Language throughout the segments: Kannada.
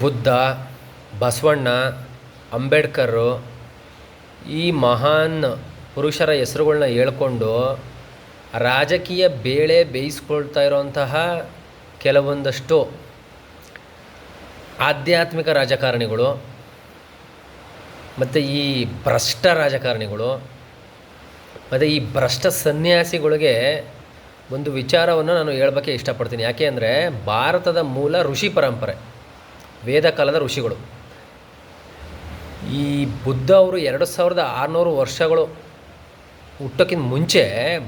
ಬುದ್ಧ, ಬಸವಣ್ಣ, ಅಂಬೇಡ್ಕರು ಈ ಮಹಾನ್ ಪುರುಷರ ಹೆಸ್ರುಗಳ್ನ ಹೇಳ್ಕೊಂಡು ರಾಜಕೀಯ ಬೇಳೆ ಬೇಯಿಸ್ಕೊಳ್ತಾ ಇರೋಂತಹ ಕೆಲವೊಂದಷ್ಟು ಆಧ್ಯಾತ್ಮಿಕ ರಾಜಕಾರಣಿಗಳು ಮತ್ತು ಈ ಭ್ರಷ್ಟ ರಾಜಕಾರಣಿಗಳು ಮತ್ತು ಈ ಭ್ರಷ್ಟ ಸನ್ಯಾಸಿಗಳಿಗೆ ಒಂದು ವಿಚಾರವನ್ನು ನಾನು ಹೇಳಬೇಕೆ ಇಷ್ಟಪಡ್ತೀನಿ. ಯಾಕೆ ಅಂದರೆ ಭಾರತದ ಮೂಲ ಋಷಿ ಪರಂಪರೆ. ವೇದ ಕಾಲದ ಋಷಿಗಳು. ಈ ಬುದ್ಧ ಅವರು ಎರಡು ಸಾವಿರದ ಆರುನೂರು ವರ್ಷಗಳು ಹುಟ್ಟೋಕ್ಕಿಂತ ಮುಂಚೆ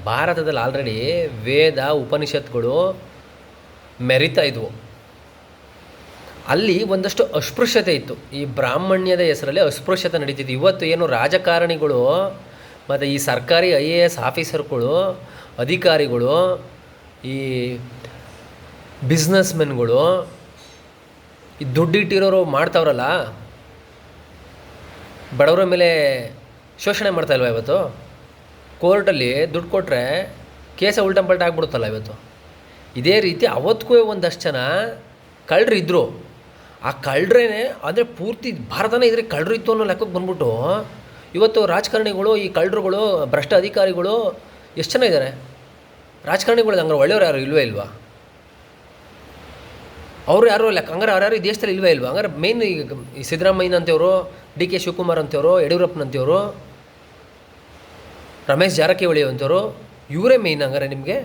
ಭಾರತದಲ್ಲಿ ಆಲ್ರೆಡಿ ವೇದ, ಉಪನಿಷತ್ಗಳು ಮೆರಿತಾ ಇದ್ವು. ಅಲ್ಲಿ ಒಂದಷ್ಟು ಅಸ್ಪೃಶ್ಯತೆ ಇತ್ತು. ಈ ಬ್ರಾಹ್ಮಣ್ಯದ ಹೆಸರಲ್ಲಿ ಅಸ್ಪೃಶ್ಯತೆ ನಡೀತಿತ್ತು. ಇವತ್ತು ಏನು ರಾಜಕಾರಣಿಗಳು ಮತ್ತು ಈ ಸರ್ಕಾರಿ ಐ ಎ ಎಸ್ ಆಫೀಸರ್ಗಳು, ಅಧಿಕಾರಿಗಳು, ಈ ಬಿಸ್ನೆಸ್ಮೆನ್ಗಳು ಈ ದುಡ್ಡಿಟ್ಟಿರೋರು ಮಾಡ್ತಾವ್ರಲ್ಲ, ಬಡವರ ಮೇಲೆ ಶೋಷಣೆ ಮಾಡ್ತಾ ಇಲ್ವಾ ಇವತ್ತು? ಕೋರ್ಟಲ್ಲಿ ದುಡ್ಡು ಕೊಟ್ಟರೆ ಕೇಸ ಉಲ್ಟಂಪಲ್ಟ ಆಗ್ಬಿಡುತ್ತಲ್ಲ ಇವತ್ತು. ಇದೇ ರೀತಿ ಅವತ್ತಿಗೂ ಒಂದಷ್ಟು ಜನ ಕಳ್ಳರು ಇದ್ದರು ಆ ಕಳ್ಳರೇ ಅಂದರೆ ಪೂರ್ತಿ ಭಾರತನೇ ಇದ್ರೆ ಕಳ್ಳರು ಇತ್ತು ಅನ್ನೋ ಲೆಕ್ಕಕ್ಕೆ ಬಂದ್ಬಿಟ್ಟು ಇವತ್ತು ರಾಜಕಾರಣಿಗಳು, ಈ ಕಳ್ಳರುಗಳು ಭ್ರಷ್ಟ ಅಧಿಕಾರಿಗಳು ಎಷ್ಟು ಜನ ಇದ್ದಾರೆ ರಾಜಕಾರಣಿಗಳು ಹಂಗಾರೆ ಒಳ್ಳೆಯವ್ರು ಯಾರು ಇಲ್ವೇ ಇಲ್ವಾ? ಅವರು ಯಾರು ಲೆಕ್ಕ ಹಂಗಾರೆ ಅವ್ರು ಯಾರು ಈ ದೇಶದಲ್ಲಿ ಇಲ್ವೇ ಇಲ್ವಾ? ಹಂಗಾರೆ ಮೇನ್ ಈಗ ಈ ಸಿದ್ದರಾಮಯ್ಯನಂತೆಯವರು ಡಿ ಕೆ ಶಿವಕುಮಾರ್ ಅಂತೇವರು ಯಡಿಯೂರಪ್ಪನಂತೆಯವರು, ರಮೇಶ್ ಜಾರಕಿಹೊಳಿ ಅಂತೇವರು ಇವರೇ ಮೇಯ್ನ್ ಹಂಗಾರೆ ನಿಮಗೆ.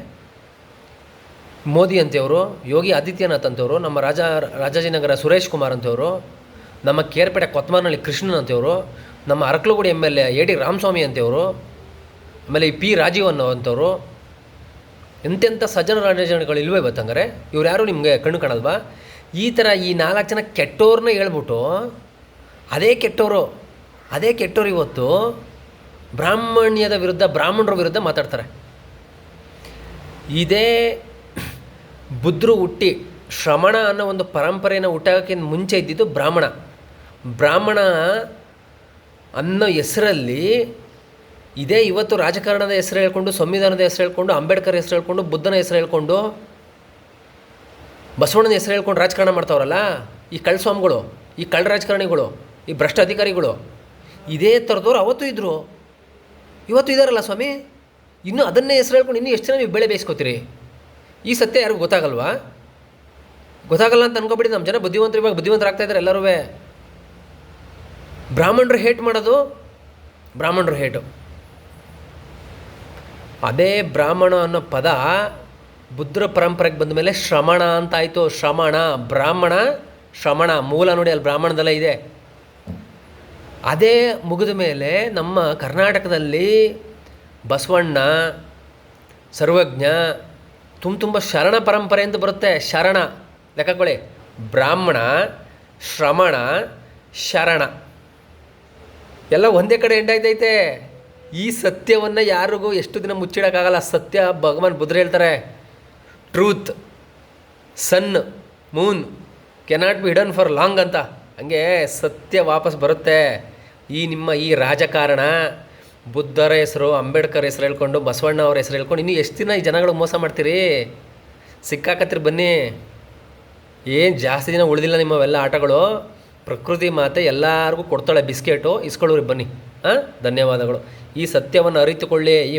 ಮೋದಿ ಅಂತೇವರು ಯೋಗಿ ಆದಿತ್ಯನಾಥ್ ಅಂತೇವರು ನಮ್ಮ ರಾಜ ರಾಜಾಜಿನಗರ ಸುರೇಶ್ ಕುಮಾರ್ ಅಂತವರು ನಮ್ಮ ಕೇರ್ಪೇಟೆ ಕೊತ್ಮಾನಹಳ್ಳಿ ಕೃಷ್ಣನ್ ಅಂತೇವರು ನಮ್ಮ Arkalgud MLA A D Ramaswamy ಅಂತೇವರು ಆಮೇಲೆ ಈ ಪಿ ರಾಜೀವ್ ಅನ್ನೋ ಅಂಥವ್ರು ಎಂತೆಂಥ ಸಜ್ಜನ ರಾಜಕಾರಣಿಗಳು ಇಲ್ವೇ ಇವತ್ತಂಗಾರೆ ಇವ್ರು ಯಾರು ನಿಮಗೆ ಕಣ್ಣು ಕಾಣಲ್ವಾ? ಈ ಥರ ಈ ನಾಲ್ಕು ಜನ ಕೆಟ್ಟೋರನ್ನ ಹೇಳ್ಬಿಟ್ಟು, ಅದೇ ಕೆಟ್ಟವರು ಅದೇ ಕೆಟ್ಟವ್ರು ಇವತ್ತು ಬ್ರಾಹ್ಮಣ್ಯದ ವಿರುದ್ಧ, ಬ್ರಾಹ್ಮಣರ ವಿರುದ್ಧ ಮಾತಾಡ್ತಾರೆ. ಇದೇ ಬುದ್ಧರು ಹುಟ್ಟಿ, ಶ್ರಮಣ ಅನ್ನೋ ಒಂದು ಪರಂಪರೆಯನ್ನು ಹುಟ್ಟೋಕ್ಕಿಂತ ಮುಂಚೆ ಇದ್ದಿದ್ದು ಬ್ರಾಹ್ಮಣ. ಬ್ರಾಹ್ಮಣ ಅನ್ನೋ ಹೆಸರಲ್ಲಿ ಇದೇ ಇವತ್ತು ರಾಜಕಾರಣದ ಹೆಸರು ಹೇಳ್ಕೊಂಡು, ಸಂವಿಧಾನದ ಹೆಸರು ಹೇಳ್ಕೊಂಡು, ಅಂಬೇಡ್ಕರ್ ಹೆಸರು ಹೇಳ್ಕೊಂಡು, ಬುದ್ಧನ ಹೆಸರು ಹೇಳ್ಕೊಂಡು, ಬಸವಣ್ಣನ ಹೆಸರು ಹೇಳ್ಕೊಂಡು ರಾಜಕಾರಣ ಮಾಡ್ತಾವ್ರಲ್ಲ? ಈ ಕಳ್ಳ ಸ್ವಾಮಿಗಳು ಈ ಕಳ್ಳ ರಾಜಕಾರಣಿಗಳು, ಈ ಭ್ರಷ್ಟ ಅಧಿಕಾರಿಗಳು, ಇದೇ ಥರದವ್ರು ಅವತ್ತು ಇದ್ದರು ಇವತ್ತು ಇದ್ದಾರಲ್ಲ ಸ್ವಾಮಿ? ಇನ್ನೂ ಅದನ್ನೇ ಹೆಸರು ಹೇಳ್ಕೊಂಡು ಇನ್ನೂ ಎಷ್ಟು ಜನ ನೀವು ಬೆಳೆ ಬೇಯಿಸ್ಕೋತೀರಿ? ಈ ಸತ್ಯ ಯಾರಿಗೂ ಗೊತ್ತಾಗಲ್ವಾ? ಗೊತ್ತಾಗಲ್ಲ ಅಂತ ಅನ್ಕೋಬಿಡಿ ನಮ್ಮ ಜನ ಬುದ್ಧಿವಂತರು ಇವಾಗ ಬುದ್ಧಿವಂತರಾಗ್ತಾ ಇದ್ದಾರೆ ಎಲ್ಲರೂ. ಬ್ರಾಹ್ಮಣರು ಹೇಟ್ ಮಾಡೋದು, ಬ್ರಾಹ್ಮಣರು ಹೇಟು. ಅದೇ ಬ್ರಾಹ್ಮಣ ಅನ್ನೋ ಪದ ಬುದ್ಧರ ಪರಂಪರೆಗೆ ಬಂದ ಮೇಲೆ ಶ್ರಮಣ ಅಂತ ಆಯಿತು ಶ್ರಮಣ, ಬ್ರಾಹ್ಮಣ, ಶ್ರಮಣ. ಮೂಲ ನೋಡಿ ಅಲ್ಲಿ ಬ್ರಾಹ್ಮಣದಲ್ಲೇ ಇದೆ. ಅದೇ ಮುಗಿದ ಮೇಲೆ ನಮ್ಮ ಕರ್ನಾಟಕದಲ್ಲಿ ಬಸವಣ್ಣ, ಸರ್ವಜ್ಞ, ತುಂಬ ತುಂಬ ಶರಣ ಪರಂಪರೆ ಅಂತ ಬರುತ್ತೆ. ಶರಣ ಲೆಕ್ಕಕೊಳ್ಳಿ ಬ್ರಾಹ್ಮಣ, ಶ್ರಮಣ, ಶರಣ. ಎಲ್ಲ ಒಂದೇ ಕಡೆ ಎಂಡಾಯ್ತೈತೆ. ಈ ಸತ್ಯವನ್ನು ಯಾರಿಗೂ ಎಷ್ಟು ದಿನ ಮುಚ್ಚಿಡೋಕ್ಕಾಗಲ್ಲ. ಸತ್ಯ ಭಗವಾನ್ ಬುದ್ಧ ಹೇಳ್ತಾರೆ. Truth sun moon cannot be hidden for long ಅಂತ. ಹಂಗೆ ಸತ್ಯ ವಾಪಸ್ ಬರುತ್ತೆ. ಈ ನಿಮ್ಮ ಈ ರಾಜಕಾರಣ, ಬುದ್ಧರ ಹೆಸರು, ಅಂಬೇಡ್ಕರ್ ಹೆಸರು ಹೇಳ್ಕೊಂಡು, ಬಸವಣ್ಣ ಅವ್ರ ಹೆಸರು ಹೇಳ್ಕೊಂಡು ಇನ್ನೂ ಎಷ್ಟು ದಿನ ಈ ಜನಗಳು ಮೋಸ ಮಾಡ್ತೀರಿ? ಸಿಕ್ಕಾಕತ್ತೀರಿ ಬನ್ನಿ. ಏನು ಜಾಸ್ತಿ ದಿನ ಉಳಿದಿಲ್ಲ ನಿಮ್ಮವೆಲ್ಲ ಆಟಗಳು. ಪ್ರಕೃತಿ ಮಾತೆ ಎಲ್ಲರಿಗೂ ಕೊಡ್ತಾಳೆ ಬಿಸ್ಕೆಟು. ಇಸ್ಕೊಳ್ಳೋರಿ ಬನ್ನಿ. ಧನ್ಯವಾದಗಳು. ಈ ಸತ್ಯವನ್ನು ಅರಿತುಕೊಳ್ಳಿ